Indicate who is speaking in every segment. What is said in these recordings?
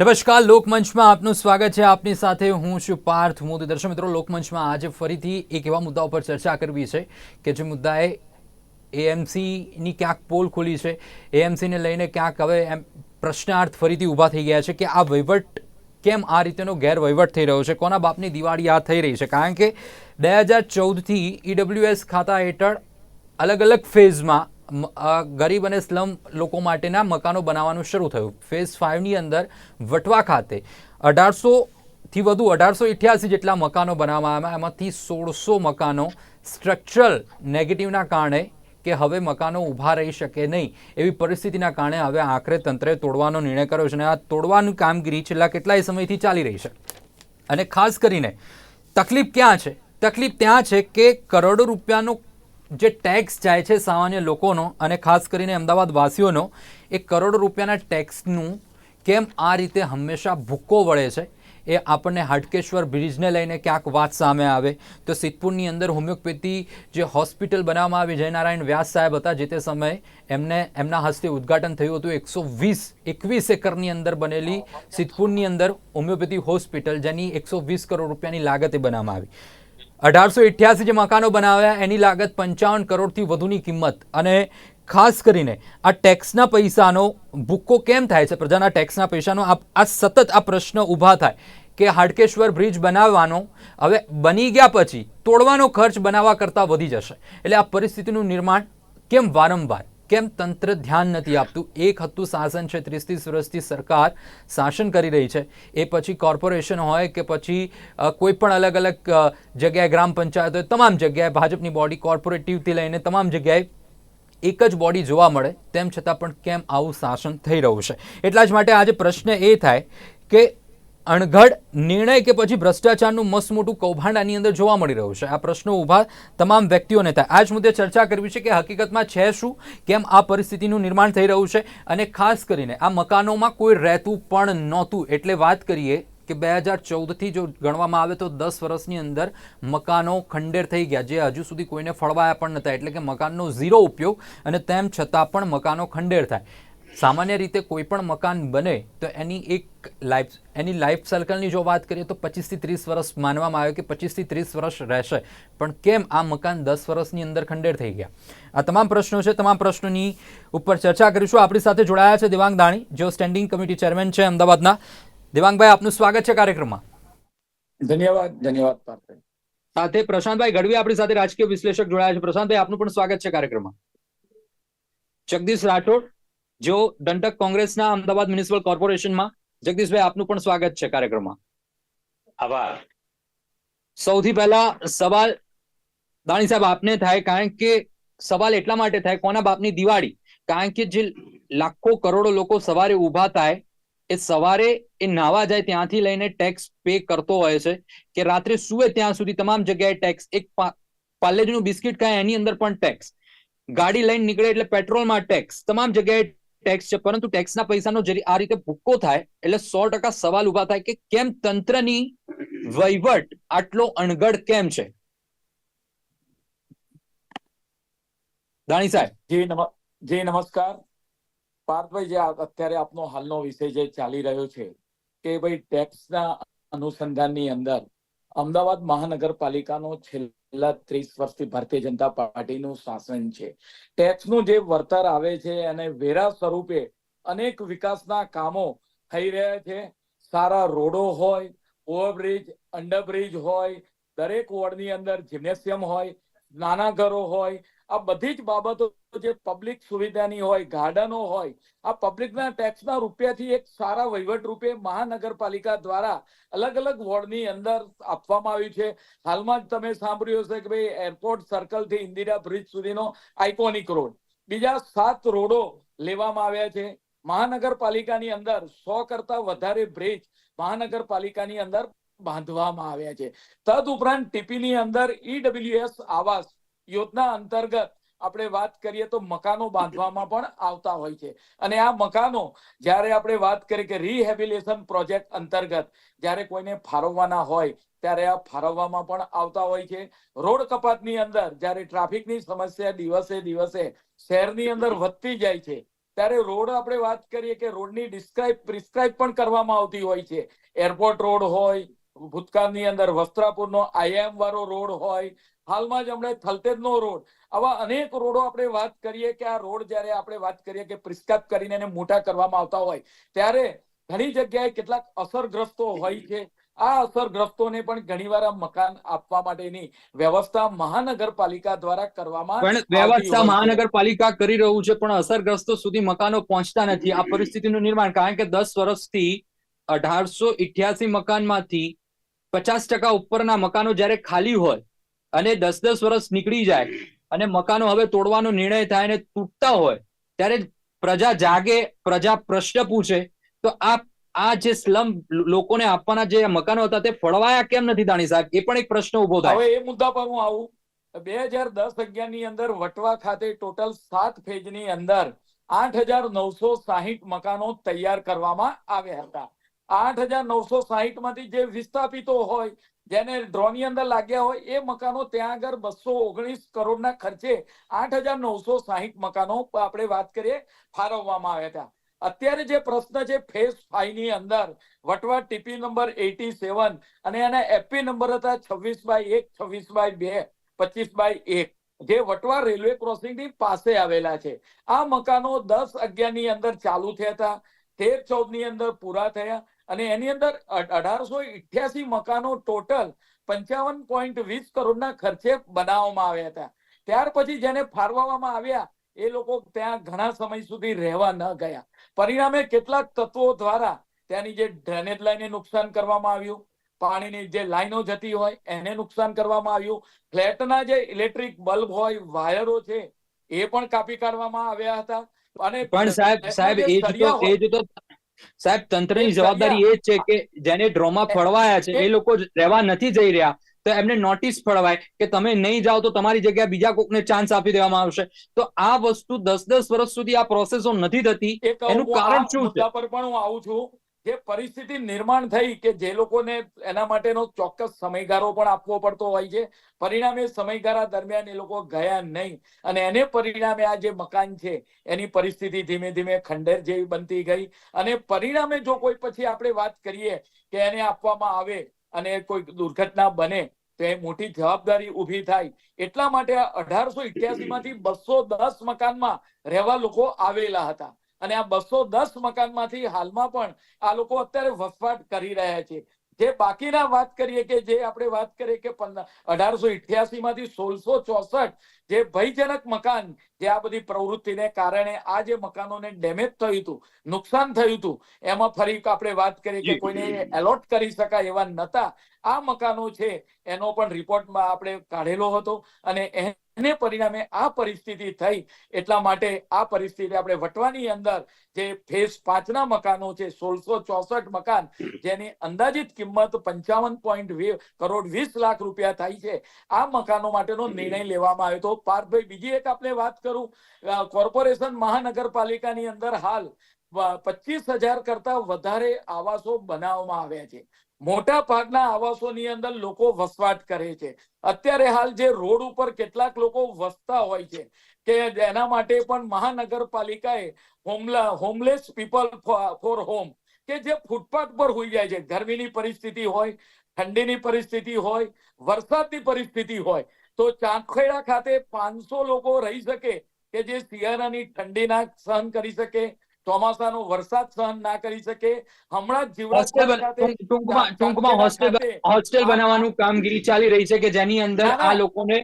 Speaker 1: નમસ્કાર, લોકમંચમાં આપનું સ્વાગત છે. આપની સાથે હું છું પાર્થ મોદી. દર્શક મિત્રો, લોકમંચમાં આજે ફરીથી એક એવા મુદ્દા ઉપર ચર્ચા કરવી છે કે જે મુદ્દાએ એએમસીની ક્યાંક પોલ ખોલી છે. એએમસીને લઈને ક્યાંક હવે એમ પ્રશ્નાર્થ ફરીથી ઊભા થઈ ગયા છે કે આ વહીવટ કેમ આ રીતેનો ગેરવહીવટ થઈ રહ્યો છે? કોના બાપની દિવાળી આ થઈ રહી છે? કારણ કે બે હજાર ચૌદથી ઈડબ્લ્યુએસ ખાતા હેઠળ અલગ અલગ ફેઝમાં ગરીબ અને સ્લમ લોકો માટેના મકાનો બનાવવાનું શરૂ થયું. ફેઝ ફાઇવની અંદર વટવા ખાતે અઢારસોથી વધુ, અઢારસો ઇઠ્યાસી જેટલા મકાનો બનાવવામાં આવ્યા. એમાંથી સોળસો મકાનો સ્ટ્રક્ચરલ નેગેટિવના કારણે કે હવે મકાનો ઊભા રહી શકે નહીં એવી પરિસ્થિતિના કારણે હવે આખરે તંત્રે તોડવાનો નિર્ણય કર્યો છે અને આ તોડવાની કામગીરી છેલ્લા કેટલાય સમયથી ચાલી રહી છે. અને ખાસ કરીને તકલીફ ક્યાં છે? તકલીફ ત્યાં છે કે કરોડો રૂપિયાનો જે ટેક્સ જાય છે સામાન્ય લોકોનો અને ખાસ કરીને અમદાવાદ વાસીઓનો, એ કરોડો રૂપિયાના ટેક્સનું કેમ આ રીતે હંમેશા ભૂક્કો વળે છે? એ આપણને હાટકેશ્વર બ્રિજને લઈને ક્યાંક વાત સામે આવે. તો સિદ્ધપુરની અંદર હોમિયોપેથી જે હોસ્પિટલ બનાવવામાં આવી, જયનારાયણ વ્યાસ સાહેબ હતા જે તે સમયે એમને, એમના હસ્તે ઉદ્ઘાટન થયું હતું એકસો વીસ, એકવીસ એકરની અંદર બનેલી સિદ્ધપુરની અંદર હોમિયોપેથી હોસ્પિટલ, જેની એકસો વીસ કરોડ રૂપિયાની લાગતે બનાવવામાં આવી. અઢારસો ઇઠ્યાસી જે મકાનો બનાવ્યા, એની લાગત પંચાવન કરોડથી વધુની કિંમત. અને ખાસ કરીને આ ટેક્સના પૈસાનો ભૂક્કો કેમ થાય છે? પ્રજાના ટેક્સના પૈસાનો આ સતત આ પ્રશ્ન ઊભા થાય કે હાડકેશ્વર બ્રિજ બનાવવાનો, હવે બની ગયા પછી તોડવાનો ખર્ચ બનાવવા કરતાં વધી જશે. એટલે આ પરિસ્થિતિનું નિર્માણ કેમ વારંવાર? કેમ તંત્ર ધ્યાન નથી આપતું? એક હતું શાસન છે ત્રીસ ત્રીસ વર્ષથી સરકાર શાસન કરી રહી છે. એ પછી કોર્પોરેશન હોય કે પછી કોઈ પણ અલગ અલગ જગ્યાએ ગ્રામ પંચાયત હોય, તમામ જગ્યાએ ભાજપની બોડી કોર્પોરેટિવથી લઈને તમામ જગ્યાએ એક જ બોડી જોવા મળે, તેમ છતાં પણ કેમ આવું શાસન થઈ રહ્યું છે? એટલા જ માટે આજે પ્રશ્ન એ થાય કે અણઘડ, નિર્ણય કે પછી ભ્રષ્ટાચારનું મસ્ત મોટું કૌભાંડ આની અંદર જોવા મળી રહ્યું છે. આ પ્રશ્નો ઊભા તમામ વ્યક્તિઓને થાય. આ જ મુદ્દે ચર્ચા કરવી છે કે હકીકતમાં છે શું? કેમ આ પરિસ્થિતિનું નિર્માણ થઈ રહ્યું છે? અને ખાસ કરીને આ મકાનોમાં કોઈ રહેતું પણ નહોતું. એટલે વાત કરીએ કે બે હજાર ચૌદથી જો ગણવામાં આવે તો દસ વર્ષની અંદર મકાનો ખંડેર થઈ ગયા જે હજુ સુધી કોઈને ફળવાયા પણ નહોતા. એટલે કે મકાનનો ઝીરો ઉપયોગ અને તેમ છતાં પણ મકાનો ખંડેર થાય. સામાન્ય રીતે કોઈ પણ મકાન બને તો એની એક લાઈફ એની લાઈફ સર્કલની જો વાત કરીએ તો પચીસથી ત્રીસ વર્ષ માનવામાં આવે કે પચીસથી ત્રીસ વર્ષ રહેશે. પણ કેમ આ મકાન દસ વર્ષની અંદર ખંડેર થઈ ગયા? આ તમામ પ્રશ્નો છે તમામ પ્રશ્નોની ઉપર ચર્ચા કરીશું. આપણી સાથે જોડાયા છે દેવાંગ દાણી જેઓ સ્ટેન્ડિંગ કમિટી ચેરમેન છે અમદાવાદના. દેવાંગભાઈ આપનું સ્વાગત છે કાર્યક્રમમાં.
Speaker 2: ધન્યવાદ ધન્યવાદ પાર્થભાઈ
Speaker 1: સાથે પ્રશાંતભાઈ ગઢવી આપણી સાથે રાજકીય વિશ્લેષક જોડાયા છે. પ્રશાંતભાઈ આપનું પણ સ્વાગત છે કાર્યક્રમમાં. જગદીશ રાઠોડ જેઓ દંડક કોંગ્રેસના અમદાવાદ મ્યુનિસિપલ કોર્પોરેશનમાં. જગદીશભાઈ આપનું પણ સ્વાગત છે કાર્યક્રમમાં.
Speaker 3: આભાર.
Speaker 1: સૌથી પહેલા સવાલ દાણી સાહેબ આપને થાય કારણ કે સવાલ એટલા માટે થાય કોના બાપની દિવાળી? કારણ કે જે લાખો કરોડો લોકો સવારે ઊભા થાય એ સવારે એ નાવા જાય ત્યાંથી લઈને ટેક્સ પે કરતો હોય છે કે રાત્રે સુવે ત્યાં સુધી તમામ જગ્યાએ ટેક્સ. એક પાર્લેજીનું બિસ્કિટ ખાય એની અંદર પણ ટેક્સ. ગાડી લઈને નીકળે એટલે પેટ્રોલમાં ટેક્સ. તમામ જગ્યાએ ટેક્સ છે, પરંતુ ટેક્સના પૈસાનો જરી આ રીતે ભૂક્કો થાય, એટલે સો ટકા સવાલ ઊભા થાય કે કેમ તંત્રની વહીવટ આટલો અણઘડ કેમ છે? દાણી સાહેબ.
Speaker 2: જી, નમ, જી, નમસ્કાર. પાર્થભાઈ, જે અત્યારે આપનો હાલનો વિષય જે ચાલી રહ્યો છે કે ભાઈ ટેક્સના અનુસંધાનની અંદર અમદાવાદ મહાનગરપાલિકાનો છેલ્લા ત્રીસ વર્ષથી ભારતીય જનતા પાર્ટીનું શાસન છે. ટેક્સનું જે વળતર આવે છે અને વેરા સ્વરૂપે અનેક વિકાસના કામો થઈ રહ્યા છે. સારા રોડો હોય, ઓવરબ્રિજ, અંડરબ્રિજ હોય, દરેક વોર્ડની અંદર જિમ્નેશિયમ હોય, નાના ઘરો હોય આ બધી જ બાબતો જે પબ્લિક સુવિધાની હોય, ગાર્ડનો હોય, આ પબ્લિકના ટેક્સના રૂપિયાથી એક સારા વહીવટ રૂપે મહાનગરપાલિકા દ્વારા અલગ અલગ વોર્ડની અંદર આપવામાં આવ્યું છે. હાલમાં જ તમે સાંભળ્યું હશે કે ભાઈ એરપોર્ટ સર્કલથી ઇન્દિરા બ્રિજ સુધીનો આઇકોનિક રોડ બીજા સાત રોડો લેવામાં આવ્યા છે. મહાનગરપાલિકાની અંદર સો કરતા વધારે બ્રિજ મહાનગરપાલિકાની અંદર બાંધવામાં આવ્યા છે. તદ ઉપરાંત ટીપીની અંદર ઈડબ્લ્યુએસ આવાસ યોજના અંતર્ગત આપણે વાત કરીએ તો મકાનો બાંધવામાં પણ આવતા હોય છે. અને આ મકાનો જ્યારે આપણે વાત કરીએ કે રિહેબિલેશન પ્રોજેક્ટ અંતર્ગત જ્યારે કોઈને ફાળવવાના હોય ત્યારે આ ફાળવવામાં પણ આવતા હોય છે. રોડ કપાતની અંદર જ્યારે ટ્રાફિકની સમસ્યા દિવસે દિવસે શહેરની અંદર વધતી જાય છે, ત્યારે રોડ આપણે વાત કરીએ કે રોડની ડિસ્ક્રાઇબ પ્રિસ્ક્રાઇબ પણ કરવામાં આવતી હોય છે. એરપોર્ટ રોડ હોય ભૂતકાળની અંદર વસ્ત્રાપુરનો આઈએમ વાળો રોડ હોય હાલમાં જ હમણાં થલતેજનો રોડ. આવા અનેક રોડો આપણે વાત કરીએ કે આ રોડ જ્યારે આપણે વાત કરીએ કે પ્રિસ્ક્રાઇબ કરીને એને મોટા કરવામાં આવતા હોય ત્યારે ઘણી જગ્યાએ કેટલાક અસરગ્રસ્તો હોય છે. આ અસરગ્રસ્તોને પણ ઘણીવાર આ મકાન આપવા માટેની વ્યવસ્થા મહાનગરપાલિકા દ્વારા કરવામાં
Speaker 1: પણ વ્યવસ્થા મહાનગરપાલિકા કરી રહ્યું છે પણ અસરગ્રસ્તો સુધી મકાનો પહોંચતા નથી. આ પરિસ્થિતિનું નિર્માણ કારણ કે દસ વર્ષથી અઢારસો ઇઠ્યાસી મકાનમાંથી પચાસ ટકા ઉપરના મકાનો જ્યારે ખાલી હોય અને દસ દસ વર્ષ નીકળી જાય અને મકાનો હવે તોડવાનો નિર્ણય થાય અને તૂટતા હોય, ત્યારે પ્રજા જાગે, પ્રજા પ્રશ્ન પૂછે, તો આ આ જે સ્લમ લોકોને આપવાના જે મકાનો હતા તે ફળવાયા કેમ નથી દાણી સાહેબ? એ પણ એક પ્રશ્ન ઊભો થાય.
Speaker 2: હવે એ મુદ્દા પર હું આવું. બે હજાર દસ અગિયારની અંદર વટવા ખાતે ટોટલ સાત ફેજની અંદર આઠ હજાર નવસો સાહીઠ મકાનો તૈયાર કરવામાં આવ્યા હતા. આઠ હજાર નવસો સાહીઠમાંથી જે વિસ્થાપિતો હોય, જેને ડ્રો ની અંદર લાગ્યા હોય, એ મકાનો ત્યાં આગળ બસો ઓગણીસ કરોડના ખર્ચે આઠ હજાર નવસો સાહીઠ મકાનો આપણે વાત કરીએ, ફાળવવામાં આવ્યા હતા. અત્યારે જે પ્રશ્ન છે, ફેઝ ફાઈવની અંદર, Vatva TP number eighty seven અને એના એપી નંબર હતા છવ્વીસ બાય એક, છવ્વીસ બાય બે, પચીસ બાય એક, જે વટવા રેલવે ક્રોસિંગની પાસે આવેલા છે. આ મકાનો દસ અગિયારની અંદર ચાલુ થયા હતા, તેર ચૌદની અંદર પૂરા થયા અને એની અંદર અઢારસો ઇઠ્યાસી મકાનો ટોટલ પંચાવન પોઈન્ટ વીસ કરોડના ખર્ચે બનાવવામાં આવ્યા હતા. ત્યાર પછી જેને ફાળવવામાં આવ્યા એ લોકો ત્યાં ઘણા સમય સુધી રહેવા ન ગયા. પરિણામે કેટલાક તત્વો દ્વારા ત્યાંની જે ડ્રેનેજ લાઈને નુકસાન કરવામાં આવ્યું. પાણીની જે લાઈનો જતી હોય એને નુકસાન કરવામાં આવ્યું. ફ્લેટના જે ઇલેક્ટ્રિક બલ્બ હોય વાયરો છે એ પણ કાપી કાઢવામાં આવ્યા હતા. અને
Speaker 1: પણ સાહેબ સાહેબ એ જ તો એ જ તો સાહેબ તંત્રની જવાબદારી એ છે કે જેને ડ્રોમાં ફળવાયા છે એ લોકો રહેવા નથી જઈ રહ્યા. તો એમને નોટિસ ફળવાય કે તમે નહીં જાઓ તો તમારી જગ્યાએ બીજા કોકને ચાન્સ આપી દેવામાં આવશે. તો આ વસ્તુ દસ દસ વર્ષ સુધી આ પ્રોસેસો નથી થતી. એનું કારણ શું છે?
Speaker 2: પર પણ હું આવું છું. જે પરિસ્થિતિ નિર્માણ થઈ કે જે લોકોને એના માટેનો ચોક્કસ સમયગાળો પણ આપવો પડતો હોય છે, પરિણામે સમયગાળા દરમિયાન એ લોકો ગયા નહીં અને એને પરિણામે આ જે મકાન છે, એની પરિસ્થિતિ ધીમે ધીમે ખંડેર જેવી બનતી ગઈ અને પરિણામે જો કોઈ પછી આપણે વાત કરીએ કે એને આપવામાં આવે અને કોઈ દુર્ઘટના બને, તો એ મોટી જવાબદારી ઊભી થાય. એટલા માટે અઢારસો ઇઠ્યાસી માંથી બસો દસ મકાનમાં રહેવા લોકો આવેલા હતા. અને આ બસો દસ મકાનમાંથી હાલમાં પણ આ લોકો અત્યારે વસવાટ કરી રહ્યા છે. જે બાકીના વાત કરીએ કે જે આપણે વાત કરીએ કે અઢારસો ઇઠ્યાસી માંથી સોળસો ચોસઠ જે ભયજનક મકાન જે આ બધી પ્રવૃત્તિને કારણે આ જે મકાનોને ડેમેજ થયું હતું નુકસાન થયું હતું એમાં ફરી આપણે વાત કરીએ કે કોઈને એલોટ કરી શકાય એવા નતા. આ મકાનો છે એનો પણ રિપોર્ટમાં આપણે કાઢેલો હતો અને એને પરિણામે આ પરિસ્થિતિ થઈ. એટલા માટે આ પરિસ્થિતિ આપણે વટવાની અંદર જે ફેઝ પાંચના મકાનો છે સોળસો ચોસઠ મકાન જેની અંદાજિત કિંમત પંચાવન પોઈન્ટ કરોડ વીસ લાખ રૂપિયા થાય છે. આ મકાનો માટેનો નિર્ણય લેવામાં આવ્યો હતો. પાર્થભાઈ બીજી એક આપણે વાત કરું? કોર્પોરેશન મહાનગરપાલિકાની અંદર હાલ પચીસ હજાર કરતા વધારે આવાસો બનાવવામાં આવ્યા છે. મોટા ભાગના આવાસોની અંદર લોકો વસવાટ કરે છે. અત્યારે હાલ જે રોડ ઉપર કેટલાક લોકો વસતા હોય છે કે એના માટે પણ મહાનગરપાલિકાએ હોમલા હોમલેસ પીપલ ફોર હોમ કે જે ફૂટપાથ પર હોઈ જાય છે. ગરમીની પરિસ્થિતિ હોય, ઠંડીની પરિસ્થિતિ હોય, વરસાદની પરિસ્થિતિ હોય તો ચાંખેડા ખાતે પાંચસો લોકો રહી શકે કે જે શિયાળાની ઠંડી ના સહન કરી શકે ચોમાસાનો વરસાદ સહન ના કરી શકે. હમણાં
Speaker 1: ટૂંકમાં ટૂંકમાં હોસ્ટેલ હોસ્ટેલ બનાવવાનું કામગીરી ચાલી રહી છે કે જેની અંદર. આ લોકોને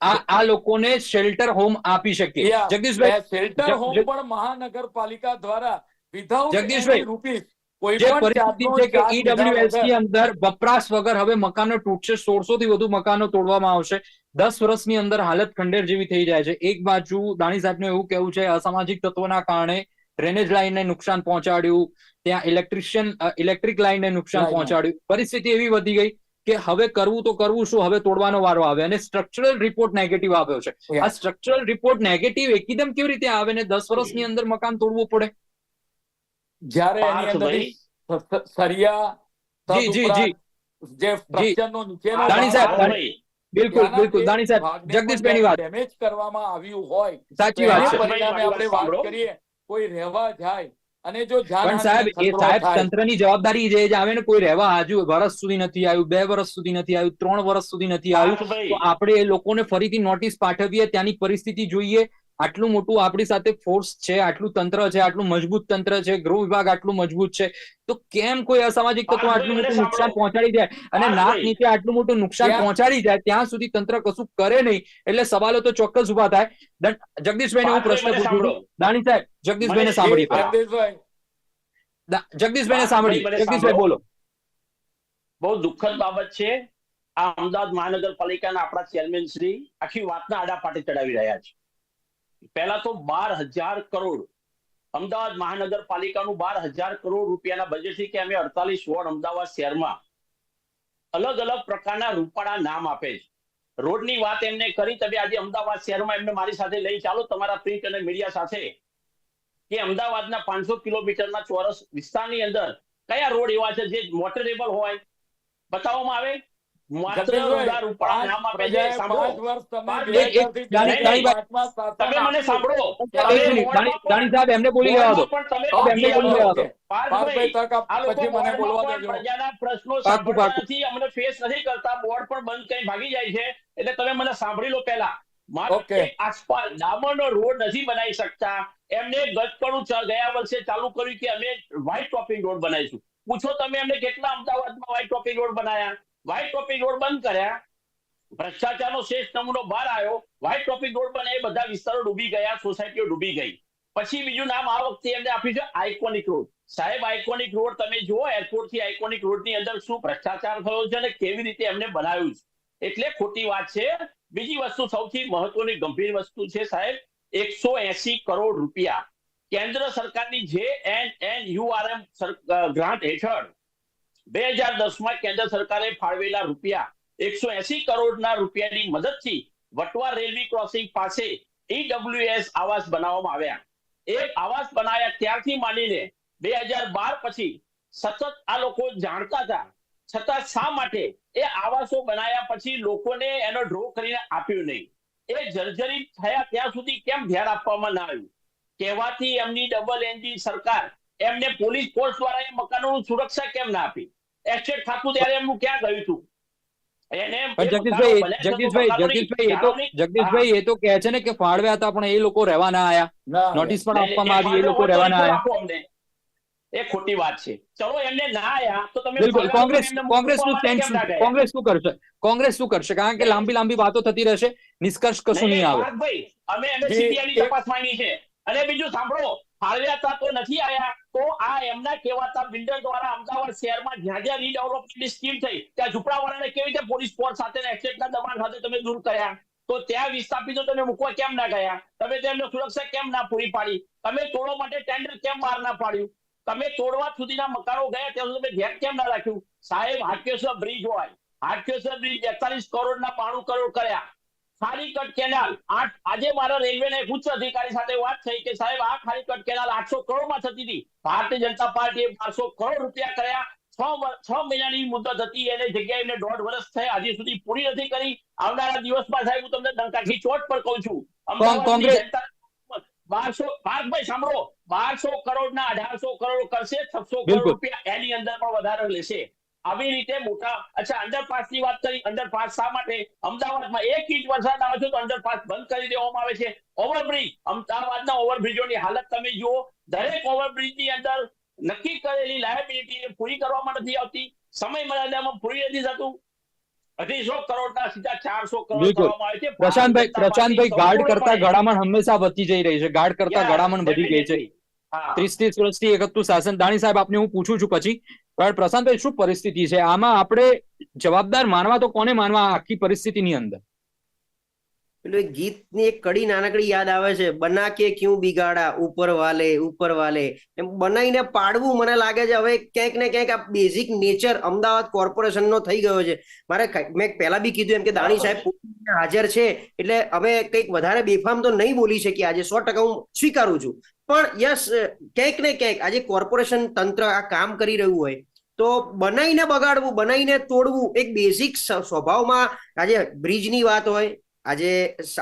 Speaker 1: આ લોકોને શેલ્ટર હોમ આપી શકે. જગદીશભાઈ
Speaker 2: શેલ્ટર હોમ પણ મહાનગરપાલિકા દ્વારા વિધાઉટ
Speaker 1: જગદીશભાઈ,
Speaker 2: રૂપીસ. કોઈ
Speaker 1: જે પરિસ્થિતિ છે કે
Speaker 2: ઈડબ્લ્યુએસની
Speaker 1: અંદર વપરાશ વગર હવે મકાનો તૂટશે સોળસો થી વધુ મકાનો તોડવામાં આવશે. દસ વર્ષની અંદર હાલત ખંડેર જેવી થઈ જાય છે. એક બાજુ દાણી સાહેબનું એવું કહેવું છે અસામાજિક તત્વોના કારણે ડ્રેનેજ લાઇનને નુકસાન પહોંચાડ્યું ત્યાં ઇલેક્ટ્રિશિયન ઇલેક્ટ્રિક લાઇનને નુકસાન. પહોંચાડ્યું. પરિસ્થિતિ એવી વધી ગઈ કે હવે કરવું તો કરવું શું હવે તોડવાનો વારો આવે અને સ્ટ્રક્ચરલ રિપોર્ટ નેગેટિવ આવ્યો છે. આ સ્ટ્રક્ચરલ રિપોર્ટ નેગેટિવ એકદમ કેવી રીતે આવે ને દસ વર્ષની અંદર મકાન તોડવું પડે?
Speaker 2: જ્યારે એની અંદર સરિયા
Speaker 1: જી, જી, જી.
Speaker 2: જે સ્ટ્રક્ચરનો નીચેનો
Speaker 1: દાણી સાહેબ, બિલકુલ બિલકુલ. દાણી સાહેબ
Speaker 2: પણ
Speaker 1: વાત.
Speaker 2: ડેમેજ કરવામાં આવ્યું હોય
Speaker 1: સાચી વાત છે.
Speaker 2: પરિણામે આપણે વાત કરીએ કોઈ રહેવા જાય. અને જો
Speaker 1: પણ સાહેબ એ સાહેબ તંત્રની જવાબદારી જે આવે ને કોઈ રહેવા હજુ વર્ષ સુધી નથી આવ્યું બે વર્ષ સુધી નથી આવ્યું ત્રણ વર્ષ સુધી નથી આવ્યું તો આપણે એ લોકોને ફરીથી નોટિસ પાઠવીએ ત્યાંની પરિસ્થિતિ જોઈએ આટલું મોટું આપણી સાથે ફોર્સ છે આટલું તંત્ર છે આટલું મજબૂત તંત્ર છે ગૃહ વિભાગ આટલું મજબૂત છે. તો કેમ કોઈ અસામાજિક તત્વો આટલું મોટું નુકસાન
Speaker 3: સાંભળો.
Speaker 1: પહોંચાડી જાય અને નાક નીચે આટલું મોટું નુકસાન પહોંચાડી જાય ત્યાં સુધી તંત્ર કશું કરે નહીં. એટલે સવાલો તો ચોક્કસ ઊભા થાય. જગદીશભાઈ હું પ્રશ્ન પૂછું છું. દાણી સાહેબ
Speaker 2: જગદીશભાઈ.
Speaker 1: ને સાંભળી
Speaker 3: જગદીશભાઈ
Speaker 1: ને
Speaker 3: મને
Speaker 1: જગદીશભાઈ બોલો.
Speaker 3: બહુ દુઃખદ બાબત છે. આ અમદાવાદ મહાનગરપાલિકાના આપણા ચેરમેન શ્રી આખી વાતના આડા પાટે ચડાવી રહ્યા છે. પહેલા તો બાર હજાર કરોડ, અમદાવાદ મહાનગરપાલિકાનું બાર હજાર કરોડ રૂપિયાના બજેટથી કે અમે અડતાલીસ વોર્ડ અમદાવાદ શહેરમાં અલગ અલગ પ્રકારના રૂપાળા નામ આપે છે. રોડની વાત એમને કરી, તમે આજે અમદાવાદ શહેરમાં એમને મારી સાથે લઈ ચાલો, તમારા પ્રિન્ટ અને મીડિયા સાથે કે અમદાવાદના પાંચસો કિલોમીટરના ચોરસ વિસ્તારની અંદર કયા રોડ એવા છે જે મોટરેબલ હોય? બતાવવામાં આવે?
Speaker 1: એમને બોલી લેવા દો. એમને બોલી લેવા દો.
Speaker 3: અમને ફેસ નથી કરતા. બોર્ડ પણ બંધ કરી ભાગી જાય છે. એટલે તમે મને સાંભળી લો પેલા આસપાસ ડામરનો રોડ નથી બનાવી શકતા. એમને ગતકણું ચ- ગયા વર્ષે ચાલુ કર્યું કે અમે વ્હાઇટ ટોપિંગ રોડ બનાવીશું. પૂછો તમે એમને કેટલા અમદાવાદમાં વ્હાઇટ ટોપિંગ રોડ બનાયા? વ્હાઇટ ટોપિંગ રોડ બંધ કર્યા. ભ્રષ્ટાચારનો શ્રેષ્ઠ નમૂનો બહાર આવ્યો. વ્હાઈટ ટોપિંગ રોડ બને એ બધા વિસ્તારો ડૂબી ગયા સોસાયટીઓ ડૂબી ગઈ. પછી બીજું નામ આ વખતે એમને આપ્યું છે આઇકોનિક રોડ સાહેબ આઇકોનિક રોડ તમે જુઓ એરપોર્ટથી આઇકોનિક રોડની અંદર શું ભ્રષ્ટાચાર થયો છે અને કેવી રીતે એમને બનાવ્યું છે. એટલે ખોટી વાત છે. બીજી વસ્તુ સૌથી મહત્વની ગંભીર વસ્તુ છે સાહેબ, એકસો એસી કરોડ રૂપિયા. કેન્દ્ર સરકારની જે એન એન યુઆરએમ ગ્રાન્ટ હેઠળ બે હજાર દસમાં કેન્દ્ર સરકારે ફાળવેલા રૂપિયા એકસો એસી કરોડના રૂપિયાની મદદથી વટવા રેલવે ક્રોસિંગ પાસે ઈડબ્લ્યુએસ આવાસ બનાવવામાં આવ્યા. એ આવાસ બનાવ્યા ત્યારથી માંડીને બે હજાર બાર પછી સતત આ લોકો જાણતા હતા. છતાં શા માટે એ આવાસો બનાવ્યા પછી લોકોને એનો ડ્રો કરીને આપ્યું નહીં? એ જર્જરિત થયા ત્યાં સુધી કેમ ધ્યાન આપવામાં ના આવ્યું? કહેવાથી એમની ડબલ એન્જિન સરકાર એમને પોલીસ ફોર્સ દ્વારા એ મકાનોની સુરક્ષા કેમ ના આપી? એસ્ટેટ થતું ત્યારે એમનું ક્યાં ગયું હતું એને
Speaker 1: પણ
Speaker 3: એ
Speaker 1: જગદીશભાઈ
Speaker 3: મકાનો બને તો
Speaker 1: જગદીશભાઈ જગદીશભાઈ એ તો જગદીશભાઈ એ તો કહે છે ને કે ફાળવ્યા હતા પણ એ લોકો રહેવા ના આયા. નોટિસ પણ આપવામાં આવી એ લોકો રહેવા ના આયા.
Speaker 3: એ ખોટી વાત છે. ચલો એમને ના આયા તો તમે
Speaker 1: બિલકુલ. કોંગ્રેસ
Speaker 3: કોંગ્રેસનું
Speaker 1: સ્ટેન્ડ કોંગ્રેસ શું કરશે? કોંગ્રેસ શું કરશે? કારણ કે લાંબી લાંબી વાતો થતી રહેશે. નિષ્કર્ષ કશું નહીં આવે.
Speaker 3: અમે એને ની તપાસ માંગી છે. અને બીજું સાંભળો. ફાળવ્યા તા નથી આયા. તો આ એમના કહેવાતા બિલ્ડર દ્વારા અમદાવાદ શહેરમાં જ્યાં જ્યાં રીડેવલપમેન્ટની સ્કીમ થઈ, ત્યાં ઝૂંપડાવાળાને કેવી રીતે પોલીસ ફોર્સ સાથે એક્સેટના દબાણ સાથે તમે દૂર કર્યા? તો ત્યાં વિસ્થાપિતો તમે મૂકવા કેમ ના ગયા? તમે તેમને સુરક્ષા કેમ ના પૂરી પાડી? તમે તોડવા માટે ટેન્ડર કેમ બહાર ના પાડ્યું? તમે તોડવા સુધીના મકાનો ગયા, ત્યાં સુધી તમે ધ્યાન કેમ ના રાખ્યું? સાહેબ હાટકેશ્વર બ્રિજ હોય. હાટકેશ્વર બ્રિજ બેતાલીસ કરોડના બાણું કરોડ કર્યા. ખારીકટ કેનાલ. આઠ આજે મારા રેલવેના એક ઉચ્ચ અધિકારી સાથે વાત થઈ કે સાહેબ આ ખારીકટ કેનાલ આઠસો કરોડમાં થતી હતી. ભારતીય જનતા પાર્ટીએ બારસો કરોડ રૂપિયા કર્યા. છ મહિનાની મુદત હતી. એને જગ્યાએ એમને દોઢ વર્ષ થયા. હજી સુધી પૂરી નથી કરી. આવનારા દિવસમાં સાહેબ હું તમને ડંકાથી ચોટ પર કહું છું.
Speaker 1: કોંગ્રેસ-
Speaker 3: બારસો ભારતભાઈ સાંભળો. બારસો કરોડ ના અઢારસો કરોડ કરશે. છસો કરોડ રૂપિયા એની અંદર પણ વધારે લેશે. આવી રીતે મોટા અચ્છા અંડરપાસની વાત કરી અંડરપાસ શા માટે? અમદાવાદમાં એક ઇંચ વરસાદ આવે છે તો અંડરપાસ બંધ કરી દેવામાં આવે છે. ઓવરબ્રિજ અમદાવાદના ઓવરબ્રિજોની હાલત તમે જુઓ. દરેક ઓવરબ્રિજની અંદર નક્કી કરેલી લાયબિલિટી પૂરી કરવામાં નથી આવતી. સમય મર્યાદામાં પૂરી નથી થતું. અઢીસો કરોડના સીધા ચારસો કરોડ કરવામાં આવે છે.
Speaker 1: પ્રશાંતભાઈ પ્રશાંતભાઈ ગાર્ડ કરતા ગળામણ હંમેશા વધતી જઈ રહી છે. ગાર્ડ કરતા ગળામણ વધી ગઈ છે. ત્રીસ ત્રીસ વર્ષથી એક શાસન. દાણી સાહેબ આપને હું પૂછું છું પછી. પણ પ્રશાંતભાઈ શું પરિસ્થિતિ છે? આમાં આપણે જવાબદાર માનવા તો કોને માનવા આખી પરિસ્થિતિની અંદર?
Speaker 4: એટલે ગીતની એક કડી નાનકડી યાદ આવે છે બના કે ક્યું બિગાડા, ઉપર વાલે ઉપર વાલે. એમ બનાવીને પાડવું મને લાગે છે, હવે ક્યાંક ને ક્યાંક આ બેઝિક નેચર અમદાવાદ કોર્પોરેશનનો થઈ ગયો છે. મારે મેં પહેલા બી કીધું એમ કે દાણી સાહેબ હાજર છે, એટલે અમે કંઈક વધારે બેફામ તો નહીં બોલી શકીએ. આજે સો ટકા હું સ્વીકારું છું. પણ યસ, ક્યાંક ને ક્યાંક આજે કોર્પોરેશન તંત્ર આ કામ કરી રહ્યું હોય તો બનાવીને બગાડવું બનાવીને તોડવું એક બેઝિક સ્વભાવમાં આજે બ્રિજની વાત હોય, આજે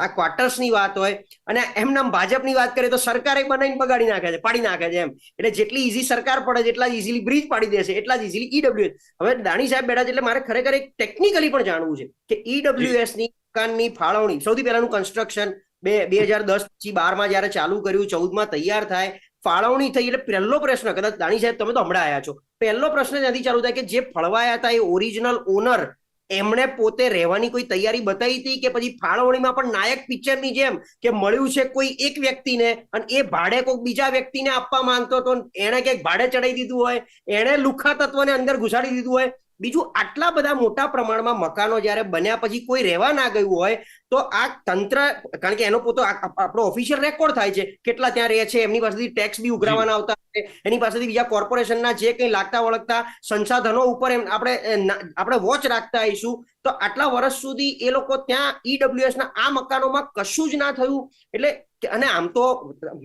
Speaker 4: આ ક્વાર્ટર્સની વાત હોય અને એમના ભાજપની વાત કરીએ તો સરકારે બનાવીને બગાડી નાખે છે, પાડી નાખે છે એમ. એટલે જેટલી ઇઝી સરકાર પડે છે, એટલા જ ઈઝીલી બ્રિજ પાડી દેશે, એટલા જ ઈઝીલી ઈડબ્લ્યુએસ હવે દાણી સાહેબ બેઠા છે એટલે મારે ખરેખર એક ટેકનિકલી પણ જાણવું છે કે ઈડબ્લ્યુએસની મકાનની ફાળવણી, સૌથી પહેલાનું કન્સ્ટ્રક્શન બે બે હજાર દસથી બારમાં જયારે ચાલુ કર્યું, ચૌદમાં તૈયાર થાય ફાળવણી થઈ એટલે પહેલો પ્રશ્ન, કદાચ દાણી સાહેબ તમે તો હમણાં આવ્યા છો. પહેલો પ્રશ્ન ત્યાંથી ચાલુ થાય કે જે ફળવાયા હતા એ ઓરિજિનલ ઓનર એમણે પોતે રહેવાની કોઈ તૈયારી બતાવી હતી કે પછી ફાળવણીમાં પણ નાયક પિક્ચરની જેમ કે મળ્યું છે કોઈ એક વ્યક્તિને અને એ ભાડે કોઈ બીજા વ્યક્તિને આપવા માંગતો હતો એણે ક્યાંક ભાડે ચડાવી દીધું હોય, એણે લુખા તત્વને અંદર ઘુસાડી દીધું હોય બીજું આટલા બધા મોટા પ્રમાણમાં મકાનો જ્યારે બન્યા પછી કોઈ રહેવા ના ગયું હોય તો આ તંત્ર કારણ કે એનો પોતો આપણો ઓફિશિયલ રેકોર્ડ થાય છે કેટલા ત્યાં રહે છે એમની પાસેથી ટેક્સ બી ઉઘરાવાના આવતા એની પાસેથી બીજા કોર્પોરેશનના જે કંઈ લાગતા વળગતા સંસાધનો ઉપર એમ આપણે આપણે વોચ રાખતા આવીશું તો આટલા વર્ષ સુધી એ લોકો ત્યાં ઈડબ્લ્યુએસ ના આ મકાનોમાં કશું જ ના થયું. એટલે અને આમ તો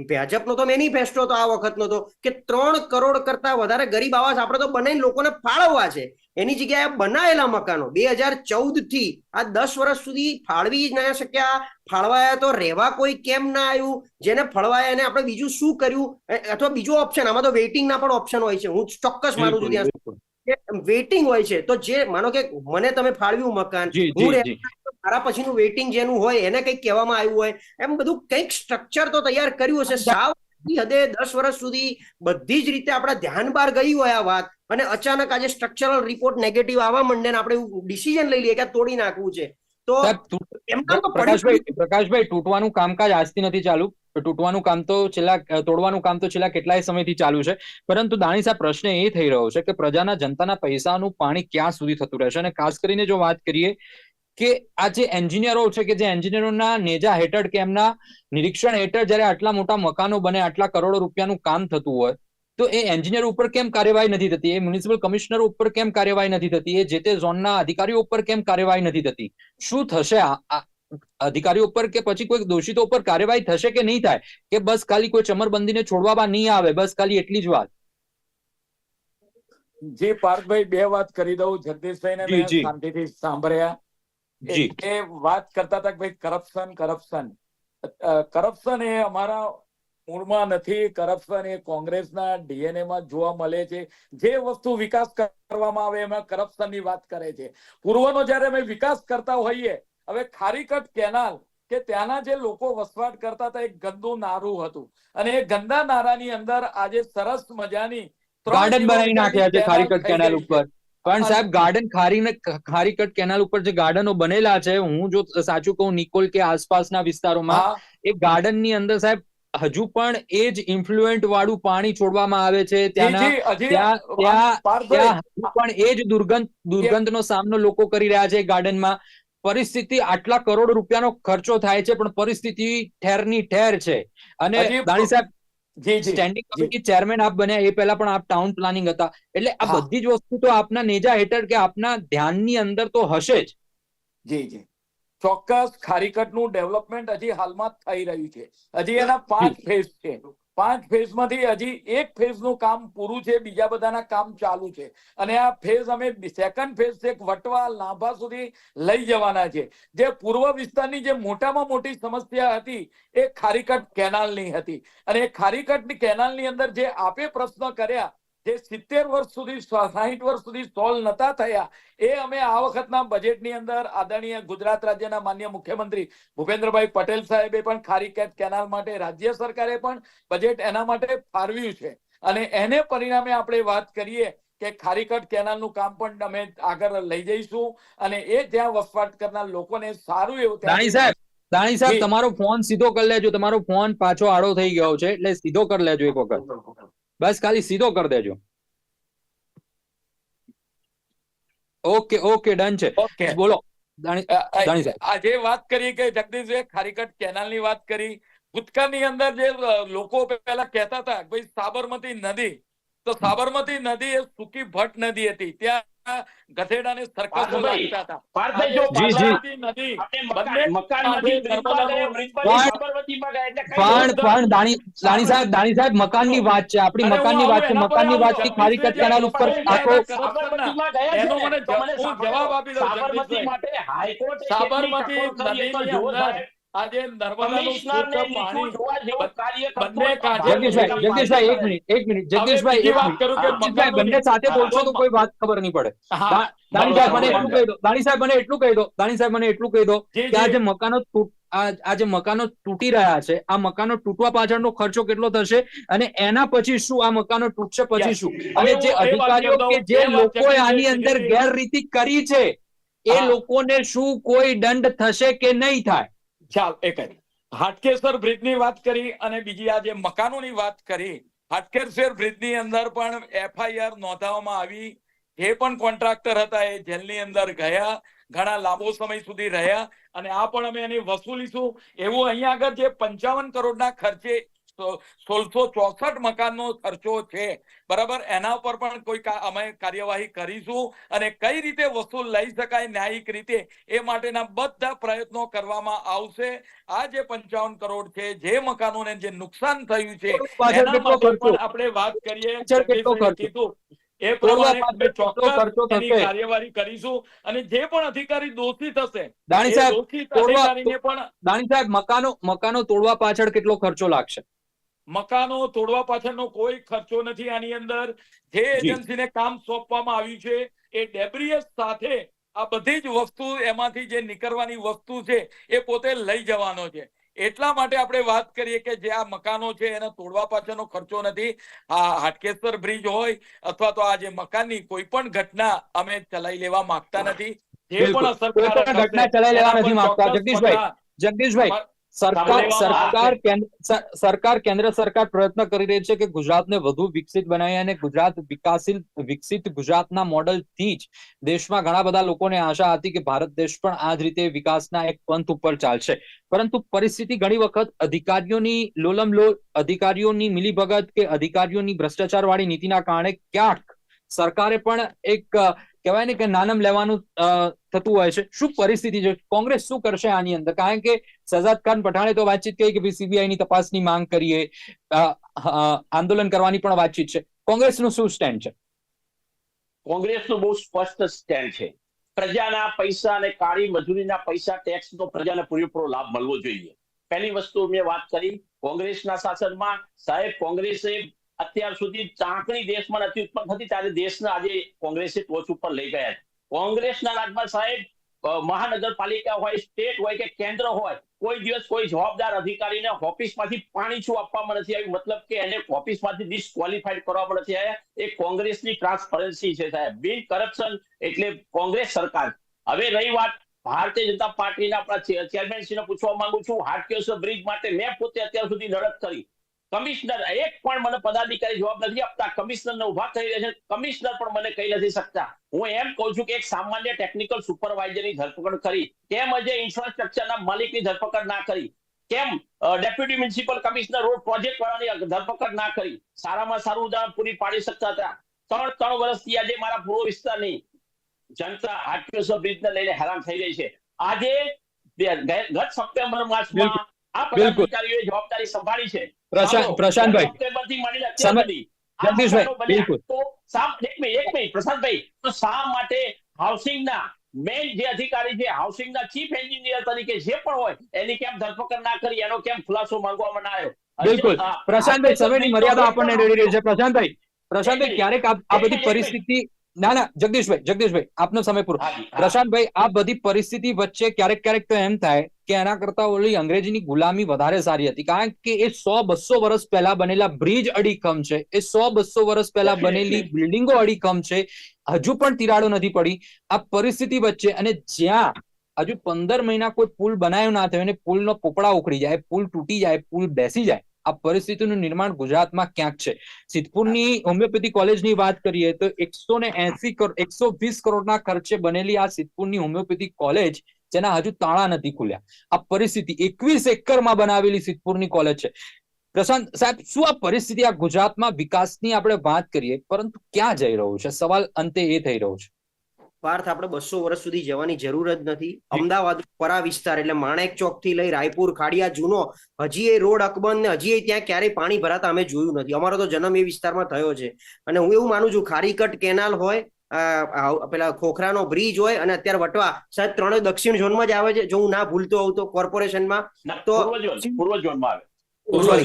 Speaker 4: ભાજપનો તો મેનિફેસ્ટો તો આ વખતનો તો કે ત્રણ કરોડ કરતા વધારે ગરીબ આવાસ આપણે તો બને લોકોને ફાળવવા છે. એની જગ્યાએ આ મકાનો બે હજાર ચૌદથી આ દસ વર્ષ સુધી ફાળવી જ ના શક્યા. ફાળવાયા તો રહેવા કોઈ કેમ ના આવ્યું? જેને ફળવાયા એને આપણે બીજું શું કર્યું? અથવા બીજો ઓપ્શન આમાં તો વેઇટિંગ ના પણ ઓપ્શન હોય છે. હું ચોક્કસ માનું છું ત્યાં. વેઇટિંગ હોય છે તો જે માનો કે મને તમે ફાળવ્યું મકાન હું મારા પછીનું વેઇટિંગ જેનું હોય એને કંઈક કહેવામાં આવ્યું હોય એમ બધું કંઈક સ્ટ્રક્ચર તો તૈયાર કર્યું હશે. સાવ હદે દસ વર્ષ સુધી બધી જ રીતે આપણા ધ્યાન બહાર ગઈ હોય આ વાત. અને અચાનક આજે સ્ટ્રક્ચરલ રિપોર્ટ નેગેટિવ આવવા માંડે ને આપણે ડિસિઝન લઈ લઈએ કે તોડી નાખવું છે. તો
Speaker 1: પ્રકાશભાઈ પ્રકાશભાઈ તૂટવાનું કામકાજ આજથી નથી ચાલુ. તૂટવાનું કામ તો છેલ્લા તોડવાનું કામ તો છેલ્લા કેટલાય સમયથી ચાલુ છે. પરંતુ દાણી સાહેબ પ્રશ્ન એ થઈ રહ્યો છે કે પ્રજાના જનતાના પૈસાનું પાણી ક્યાં સુધી થતું રહેશે? અને ખાસ કરીને જો વાત કરીએ કે આ જે એન્જિનિયરો છે કે જે એન્જિનિયરોના નેજા હેઠળ કે એમના નિરીક્ષણ હેઠળ જ્યારે આટલા મોટા મકાનો બને આટલા કરોડો રૂપિયાનું કામ થતું હોય તો એ એન્જિનિયર ઉપર કેમ કાર્યવાહી નથી થતી? એ મ્યુનિસિપલ કમિશનર ઉપર કેમ કાર્યવાહી નથી થતી? એ જે તે ઝોનના અધિકારીઓ ઉપર કેમ કાર્યવાહી નથી થતી? શું થશે અધિકારીઓ ઉપર કે પછી કોઈ દોષિતો ઉપર કાર્યવાહી થશે કે નહીં થાય? કે બસ ખાલી કોઈ ચમરબંધીને છોડવામાં નહીં આવે? બસ ખાલી એટલી જ વાત.
Speaker 2: જે પાર્થભાઈ બે વાત કરી દઉં. જગદીશભાઈ
Speaker 1: ને
Speaker 2: શાંતિથી સાંભળ્યા. એ વાત કરતા હતા કે ભાઈ કરપ્શન કરપ્શન. કરપ્શન એ અમારા મૂળમાં નથી. કરપ્શન એ કોંગ્રેસના ડીએનએ માં જોવા મળે છે. જે વસ્તુ વિકાસ કરવામાં આવે એમાં કરપ્શનની વાત કરે છે. પૂર્વનો જ્યારે અમે વિકાસ કરતા હોઈએ હવે ખારીકટ કેનાલ કે ત્યાંના જે લોકો વસવાટ કરતા હતા એક ગંદુ નારું હતું. અને એ ગંદા નારાની અંદર આજે સરસ મજાની
Speaker 1: ગાર્ડન બનાવી નાખ્યા છે ખારીકટ
Speaker 2: કેનાલ.
Speaker 1: ઉપર. પણ સાહેબ ગાર્ડન ખારી ને ખારીકટ કેનાલ ઉપર જે ગાર્ડનો બનેલા છે હું જો સાચું કહું નિકોલ કે આસપાસના વિસ્તારોમાં એ ગાર્ડનની અંદર સાહેબ હજુ પણ એ જ ઇન્ફ્લુએન્ટ વાળું પાણી છોડવામાં આવે છે ત્યાં ત્યાં ત્યાં હજુ પણ એ જ દુર્ગંધ દુર્ગંધનો સામનો લોકો કરી રહ્યા છે ગાર્ડનમાં પરિસ્થિતિ આટલા કરોડ રૂપિયાનો ખર્ચો થાય છે પણ પરિસ્થિતિ ઠેરની ઠેર છે. અને દાણી સાહેબ સ્ટેન્ડિંગ કમિટી ચેરમેન આપ બન્યા એ પહેલા પણ આપ ટાઉન પ્લાનિંગ હતા. એટલે આ બધી જ વસ્તુ તો આપના નેજા હેઠળ કે આપના ધ્યાનની અંદર તો હશે જ.
Speaker 2: જી જી. ચોક્કસ ખારીકટનું ડેવલપમેન્ટ હજી હાલમાં થઈ રહ્યું છે. હજી એના પાંચ ફેઝ છે. પાંચ ફેઝમાંથી હજી એક ફેઝનું કામ પૂરું છે, બીજા બધાના કામ ચાલુ છે. અને આ ફેઝ અમે સેકન્ડ ફેઝ છે વટવા લાંભા સુધી લઈ જવાના છે. જે પૂર્વ વિસ્તારની જે મોટામાં મોટી સમસ્યા હતી, એ ખારીકટ કેનાલની હતી. અને એ ખારીકટ કેનાલની અંદર જે આપે પ્રશ્ન કર્યા જે સિત્તેર વર્ષ સુધી સાહીઠ વર્ષ સુધી સોલ્વ નતા થયા એ અમે આ વખતના બજેટની અંદર આદરણીય ગુજરાત રાજ્યના માન્ય મુખ્યમંત્રી ભૂપેન્દ્રભાઈ પટેલ સાહેબે પણ ખારીકેટ કેનાલ માટે રાજ્ય સરકારે પણ બજેટ એના માટે ફાળવ્યું છે. અને એને પરિણામે આપણે વાત કરીએ કે ખારીકટ કેનાલનું કામ પણ અમે આગળ લઈ જઈશું અને એ ત્યાં વસવાટ કરનાર લોકોને સારું એવું
Speaker 1: દાણી સાહેબ દાણી સાહેબ તમારો ફોન સીધો કરી લેજો તમારો ફોન પાછો આડો થઈ ગયો છે એટલે સીધો કરી લેજો એક વખત. બસ ખાલી સીધો કરી દેજો. ઓકે ઓકે ડન છે.
Speaker 2: ઓકે.
Speaker 1: બોલો. દાણી
Speaker 2: આજે વાત કરી કે જગદીશભાઈ ખારીકટ કેનાલની વાત કરી ભૂતકાળની અંદર જે લોકો પહેલા કહેતા હતા ભાઈ સાબરમતી નદી. તો સાબરમતી નદી એ સૂકી ભટ્ટ નદી હતી. ત્યાં ગધેડાને સરકસ
Speaker 3: પાર્થભાઈ,
Speaker 2: હતા
Speaker 3: પાર્થભાઈ જો
Speaker 1: જી, જી.
Speaker 2: નદી બંને
Speaker 3: મકાન મકાનમાંથી
Speaker 2: કાંઠે
Speaker 3: બ્રિજમાં ગયા,
Speaker 2: નર્મદાનું
Speaker 3: બ્રિજમાંથી
Speaker 1: પણ-
Speaker 3: સાબરમતીમાં ગયા એટલે
Speaker 1: પણ પણ દાણી દાણી સાહેબ દાણી સાહેબ મકાનની વાત છે આપણી મકાનની વાત છે મકાનની વાતથી ખારી કટ કેનાલ ઉપર આખો
Speaker 3: સાબરમતીમાં ગયા છે
Speaker 2: એનો મને
Speaker 3: તો મને
Speaker 2: હું
Speaker 3: સાંભળો.
Speaker 2: જવાબ આપી દઉં,
Speaker 3: સાબરમતી માટે હાઈકોર્ટ
Speaker 2: સાબરમતી નદીની અંદર. આજે બંને
Speaker 1: સાથે બોલશો તો કોઈ વાત ખબર નહીં પડે. દાણી સાહેબ મને એટલું કહી દો દાણી સાહેબ મને એટલું કહી દો દાણી સાહેબ મને એટલું કહી દો કે આ
Speaker 2: જે
Speaker 1: મકાનો આજે આ આ જે મકાનો તૂટી રહ્યા છે આ મકાનો તૂટવા પાછળનો ખર્ચો કેટલો થશે અને એના પછી શું આ મકાનો તૂટશે પછી શું? અને જે અધિકારીઓ કે જે લોકોએ આની અંદર ગેરરીતિ કરી છે એ લોકોને શું કોઈ દંડ થશે કે નહીં થાય?
Speaker 2: ચાલ એક જ હાટકેશ્વર બ્રિજની વાત કરી અને બીજી આ જે મકાનોની વાત કરી, હાટકેશ્વર બ્રિજની અંદર પણ એફઆઈઆર નોંધાવવામાં આવી. એ પણ કોન્ટ્રાક્ટર હતા, એ જેલની અંદર ગયા, ઘણા લાંબો સમય સુધી રહ્યા અને આ પણ અમે એની વસૂલીશું. એવું અહીંયા આગળ જે પંચાવન કરોડના ખર્ચે સોળસો ચોસઠ મકાનનો ખર્ચો છે. બરાબર? એના ઉપર પણ કોઈ અમે કાર્યવાહી કરીશું અને કઈ રીતે વસૂલ લઈ શકાય ન્યાયિક રીતે એ માટેના બધા પ્રયત્નો કરવામાં આવશે. આ જે પંચાવન કરોડ છે જે મકાનોને જે નુકસાન થયું છે એના માટે પણ આપણે વાત કરીએ? કીધું. એ પ્રમાણે અમે ચોક્કસ એની કાર્યવાહી કરીશું અને જે પણ અધિકારી દોષી થશે
Speaker 1: દાણી સાહેબ
Speaker 2: પણ
Speaker 1: દાણી સાહેબ મકાનો મકાનો તોડવા પાછળ કેટલો ખર્ચો લાગશે?
Speaker 2: મકાનો તોડવા પાછળનો કોઈ ખર્ચો નથી આની અંદર. જે એજન્સીને કામ સોંપવામાં આવ્યું છે એ ડેબ્રિયસ સાથે આ બધી જ વસ્તુ એમાંથી જે નીકળવાની વસ્તુ છે એ પોતે લઈ જવાનો છે. એટલા માટે આપણે વાત કરીએ કે જે આ મકાનો છે એને તોડવા પાછળનો ખર્ચો નથી. આ હાટકેશ્વર બ્રિજ હોય અથવા તો આ જે મકાનની કોઈ પણ ઘટના અમે ચલાવી લેવા માંગતા નથી. જે પણ
Speaker 1: અસર ઘટના ચલાવી લેવા નથી માંગતા. જગદીશભાઈ, જગદીશભાઈ સરકાર સરકાર કેન્દ્ર સરકાર કેન્દ્ર સરકાર પ્રયત્ન કરી રહી છે કે ગુજરાતને વધુ વિકસિત બનાવી અને ગુજરાત વિકાસીલ વિકસિત ગુજરાતના મોડલથી જ દેશમાં ઘણા બધા લોકોને આશા હતી કે ભારત દેશ પણ આ જ રીતે વિકાસના એક પંથ ઉપર ચાલશે. પરંતુ પરિસ્થિતિ ઘણી વખત અધિકારીઓની લોલમ લો અધિકારીઓની મિલીભગત કે અધિકારીઓની ભ્રષ્ટાચાર વાળી નીતિના કારણે ક્યાંક સરકારે પણ એક કહેવાય ને કે નાનમ લેવાનું થતું હોય છે. શું પરિસ્થિતિ છે? કોંગ્રેસ શું કરશે આની અંદર? કારણ કે સજાદ ખાન પઠાણે તો વાતચીત કરી કે ભાઈ સીબીઆઈ તપાસની માંગ કરીએ. આંદોલન કરવાની પણ વાતચીત છે. કોંગ્રેસનું શું સ્ટેન્ડ છે?
Speaker 3: કોંગ્રેસનું બહુ સ્પષ્ટ સ્ટેન્ડ છે. પ્રજાના પૈસા અને કાળી મજૂરીના પૈસા ટેક્સનો પ્રજાને પૂરેપૂરો લાભ મળવો જોઈએ. પહેલી વસ્તુ મેં વાત કરી કોંગ્રેસના શાસનમાં. સાહેબ, કોંગ્રેસે અત્યાર સુધી ચાંકણી દેશમાં નથી ઉત્પન્ન થતી, ત્યારે દેશને આજે કોંગ્રેસે ટોચ ઉપર લઈ ગયા કોંગ્રેસના રાજમાં સાહેબ મહાનગરપાલિકા હોય, સ્ટેટ હોય કે કેન્દ્ર હોય, કોઈ દિવસ કોઈ જવાબદાર અધિકારીને ઓફિસમાંથી પાણી છું આપવામાં નથી આવ્યું? મતલબ કે એને ઓફિસમાંથી ડિસ્ક્વોલિફાઈડ કરવામાં નથી આવ્યા. એ કોંગ્રેસની ટ્રાન્સપરન્સી છે સાહેબ. બિન કરપ્શન એટલે કોંગ્રેસ સરકાર. હવે રહી વાત ભારતીય જનતા પાર્ટીના આપણા ચેરમેનશ્રીને પૂછવા માંગુ છું. હાટકેશ્વર બ્રિજ માટે મેં પોતે અત્યાર સુધી લડત કરી. કમિશનર એક પણ મને પદાધિકારી જવાબ નથી આપતા. કમિશનરને ઊભા થઈ રહ્યા છે. કમિશનર પણ મને કહી નથી શકતા. હું એમ કહું છું કે એક સામાન્ય ટેકનિકલ સુપરવાઇઝરની ધરપકડ કરી કેમ અજય ઇન્ફ્રાસ્ટ્રક્ચરના માલિકની ધરપકડ ના કરી. કેમ? Deputy municipal commissioner road project વાળાની ધરપકડ ના કરી. સારામાં સારું ઉદાહરણ પૂરી પાડી શકતા હતા. ત્રણ ત્રણ વર્ષથી આજે મારા પૂર્વ વિસ્તારની જનતા હાટકેશ્વર બ્રિજને લઈને હેરાન થઈ રહી છે. આજે ગત સપ્ટેમ્બર માસમાં આ. પદાધિકારીઓએ જવાબદારી સંભાળી છે.
Speaker 1: પ્રશાંતભાઈ. જગદીશભાઈ, બિલકુલ.
Speaker 3: એક મિનિટ પ્રશાંતભાઈ તો શા માટે હાઉસિંગના મેન જે અધિકારી છે હાઉસિંગના ચીફ એન્જિનિયર તરીકે જે પણ હોય એની કેમ ધરપકડ ના કરી એનો કેમ ખુલાસો માંગવામાં ના આવ્યો?
Speaker 1: બિલકુલ. પ્રશાંતભાઈ સમયની મર્યાદા આપણને રેડી રહી છે પ્રશાંતભાઈ પ્રશાંતભાઈ ક્યારેક આ બધી પરિસ્થિતિ ના ના જગદીશભાઈ જગદીશભાઈ આપનો સમય પૂરો. પ્રશાંતભાઈ આ બધી પરિસ્થિતિ વચ્ચે ક્યારેક ક્યારેક તો એમ થાય કે એના કરતા ઓલી અંગ્રેજીની ગુલામી વધારે સારી હતી. કારણ કે એ સો બસો વર્ષ પહેલા બનેલા બ્રિજ અડીખમ છે. એ સો બસો વર્ષ પહેલા બનેલી બિલ્ડિંગો અડીખમ છે. હજુ પણ તિરાડો નથી પડી. આ પરિસ્થિતિ વચ્ચે અને જ્યાં હજુ પંદર મહિના કોઈ પુલ બનાવ્યો ના થયો અને પુલનો પોપડા ઉખડી જાય પુલ તૂટી જાય પુલ બેસી જાય. આ પરિસ્થિતિનું નિર્માણ ગુજરાતમાં ક્યાંક છે? સિદ્ધપુરની હોમિયોપેથી કોલેજની વાત કરીએ તો એકસો ને એસી એકસો વીસ કરોડના ખર્ચે બનેલી આ સિદ્ધપુરની હોમિયોપેથી કોલેજ જેના હજુ તાળા નથી ખુલ્યા. આ પરિસ્થિતિ એકવીસ એકરમાં બનાવેલી સિદ્ધપુરની કોલેજ છે. પ્રશાંત સાહેબ, શું આ પરિસ્થિતિ આ ગુજરાતમાં વિકાસની આપણે વાત કરીએ? પરંતુ ક્યાં જઈ રહ્યું છે? સવાલ અંતે એ થઈ રહ્યો છે.
Speaker 4: પાર્થ આપણે બસો વર્ષ સુધી જવાની જરૂર જ નથી. અમદાવાદ પરા વિસ્તાર એટલે માણેક ચોકથી લઈ રાયપુર ખાડિયા જૂનો હજી એ રોડ અકબંધ ને હજી એ ત્યાં ક્યારેય પાણી ભરાતા અમે જોયું નથી. અમારો તો જન્મ એ વિસ્તારમાં થયો છે. અને હું એવું માનું છું ખારીકટ કેનાલ હોય પેલા ખોખરાનો બ્રિજ હોય અને અત્યારે વટવા સાહેબ ત્રણેય દક્ષિણ ઝોનમાં જ આવે છે. જો હું ના ભૂલતો હોઉં તો કોર્પોરેશનમાં તો-
Speaker 3: પૂર્વ ઝોનમાં આવે.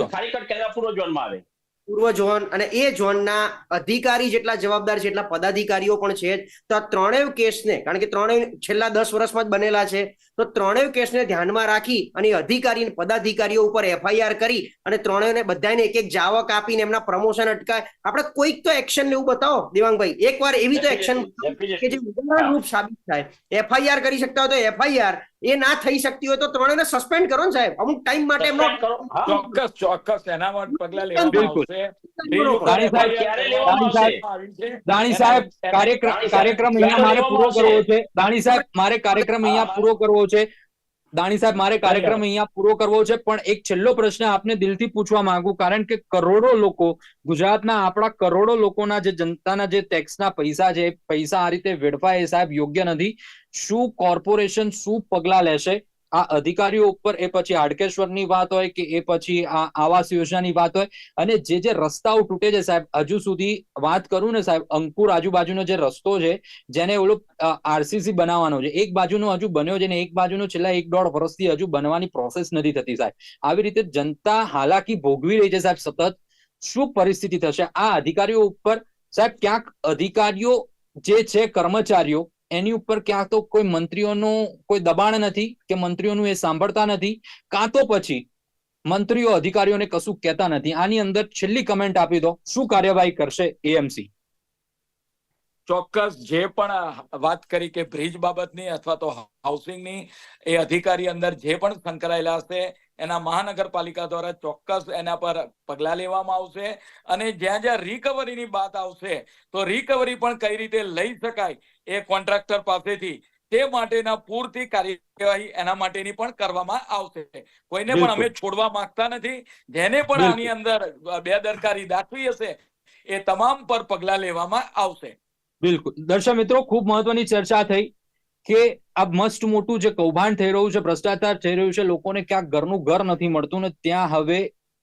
Speaker 3: ખારીકટ કેનાલ પૂર્વ ઝોનમાં આવે.
Speaker 4: પૂર્વ ઝોન અને એ ઝોનના અધિકારી જેટલા જવાબદાર છે, એટલા પદાધિકારીઓ પણ છે. તો આ ત્રણેય કેસને, કારણ કે ત્રણેય છેલ્લા દસ વર્ષમાં જ બનેલા છે તો ત્રણેય કેસને ધ્યાનમાં રાખી અને અધિકારી પદાધિકારીઓ ઉપર એફઆઈઆર કરી અને ત્રણેયને બધાને એક એક જાવક આપીને એમના પ્રમોશન અટકાય. આપણે કોઈક તો એક્શન લેવું બતાવો દેવાંગભાઈ. એકવાર એવી તો એક્શન કે જે ઉદાહરણ રૂપ સાબિત થાય. એફઆઈઆર કરી શકતા હોય તો એફઆઈઆર. એ ના થઈ શકતી હોય તો ત્રણેયને સસ્પેન્ડ કરો ને સાહેબ. અમુક ટાઈમ માટે એમનો.
Speaker 2: ચોક્કસ ચોક્કસ. એના માટે પગલા લેવામાં
Speaker 1: બિલકુલ.
Speaker 2: આવશે.
Speaker 1: દાણી સાહેબ,
Speaker 2: દાણી સાહેબ
Speaker 1: દાણી સાહેબ કાર્યક્રમ કાર્યક્રમ અહીંયા મારે પૂરો કરવો છે. દાણી સાહેબ મારે કાર્યક્રમ અહીંયા પૂરો કરવો છે. દાણી સાહેબ મારે કાર્યક્રમ અહીંયા પૂરો કરવો છે પણ એક છેલ્લો પ્રશ્ન આપને દિલથી પૂછવા માંગુ કારણ કે કરોડો લોકો ગુજરાતના આપણા કરોડો લોકોના જે જનતાના જે ટેક્સના પૈસા છે પૈસા આ રીતે વેડફાય એ સાહેબ યોગ્ય નથી. શું કોર્પોરેશન શું પગલા લેશે? આ અધિકારીઓ ઉપર એ પછી હાડકેશ્વરની વાત હોય કે એ પછી આ આવાસ યોજનાની વાત હોય. અને જે જે રસ્તાઓ તૂટે છે સાહેબ, હજુ સુધી વાત કરું ને સાહેબ, અંકુર આજુબાજુનો જે રસ્તો છે, જેને ઓલો આરસીસી બનાવવાનો છે. એક બાજુનો હજુ બન્યો છે ને એક બાજુનો છેલ્લા એક દોઢ વર્ષથી હજુ બનવાની પ્રોસેસ નથી થતી સાહેબ. આવી રીતે જનતા હાલાકી ભોગવી રહી છે સાહેબ સતત. શું પરિસ્થિતિ થશે? આ અધિકારીઓ ઉપર સાહેબ ક્યાંક અધિકારીઓ જે છે કર્મચારીઓ એની ઉપર ક્યાં તો કોઈ મંત્રીઓનું કોઈ દબાણ નથી કે મંત્રીઓનું એ સાંભળતા નથી, કાં તો પછી મંત્રીઓ અધિકારીઓને કશું કહેતા નથી. આની અંદર છેલ્લી કમેન્ટ આપી દો. શું કાર્યવાહી કરશે એએમસી
Speaker 2: ચોક્કસ. જે પણ વાત કરી કે બ્રિજ બાબતની અથવા તો હાઉસિંગની એ અધિકારી અંદર જે પણ સંકળાયેલા હશે એના મહાનગરપાલિકા દ્વારા ચોક્કસ એના પર પગલા લેવામાં આવશે અને જ્યાં જ્યાં રિકવરીની વાત આવશે તો રિકવરી પણ કઈ રીતે લઈ શકાય એ કોન્ટ્રાક્ટર પાસેથી તે માટેના પૂરતી કાર્યવાહી એના માટેની પણ કરવામાં આવશે. કોઈને પણ અમે છોડવા માંગતા નથી. જેને પણ આની અંદર બેદરકારી દાખવી હશે એ તમામ પર પગલા લેવામાં આવશે.
Speaker 1: બિલકુલ. દર્શક મિત્રો ખૂબ મહત્વની ચર્ચા થઈ. કે આ મસ્ત મોટું જે કૌભાંડ થઈ રહ્યું છે, ભ્રષ્ટાચાર થઈ રહ્યું છે, લોકોને ક્યાંક ઘરનું ઘર નથી મળતું ને ત્યાં હવે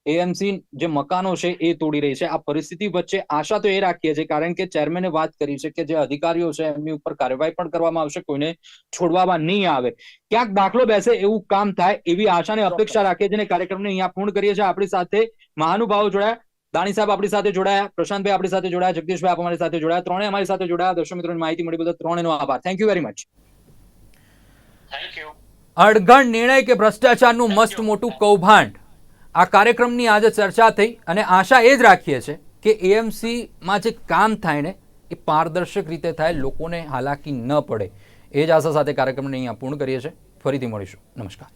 Speaker 1: એએમસી જે મકાનો છે એ તોડી રહી છે. આ પરિસ્થિતિ વચ્ચે આશા તો એ રાખીએ છીએ, કારણ કે ચેરમેને વાત કરી છે કે જે અધિકારીઓ છે એમની ઉપર કાર્યવાહી પણ કરવામાં આવશે, કોઈને છોડવામાં નહીં આવે. ક્યાંક દાખલો બેસે એવું કામ થાય એવી આશાને અપેક્ષા રાખીએ છીએ કાર્યક્રમને અહીંયા પૂર્ણ કરીએ છીએ. આપણી સાથે મહાનુભાવો જોડાયા, દાણી સાહેબ આપણી સાથે જોડાયા, પ્રશાંતભાઈ આપણી સાથે જોડાયા, જગદીશભાઈ આપ અમારી સાથે જોડાયા ત્રણે અમારી સાથે જોડાયા. દર્શક મિત્રોની માહિતી મળી બધા ત્રણેનો આભાર. થેન્ક યુ વેરી મચ અડગણ નિર્ણય કે ભ્રષ્ટાચારનું મસ્ત મોટું કૌભાંડ. આ કાર્યક્રમની આજે ચર્ચા થઈ અને આશા એ જ રાખીએ છીએ કે એએમસીમાં જે કામ થાય ને એ પારદર્શક રીતે થાય લોકોને હાલાકી ન પડે. એ જ આશા સાથે કાર્યક્રમને અહીંયા પૂર્ણ કરીએ છીએ. ફરીથી મળીશું. નમસ્કાર.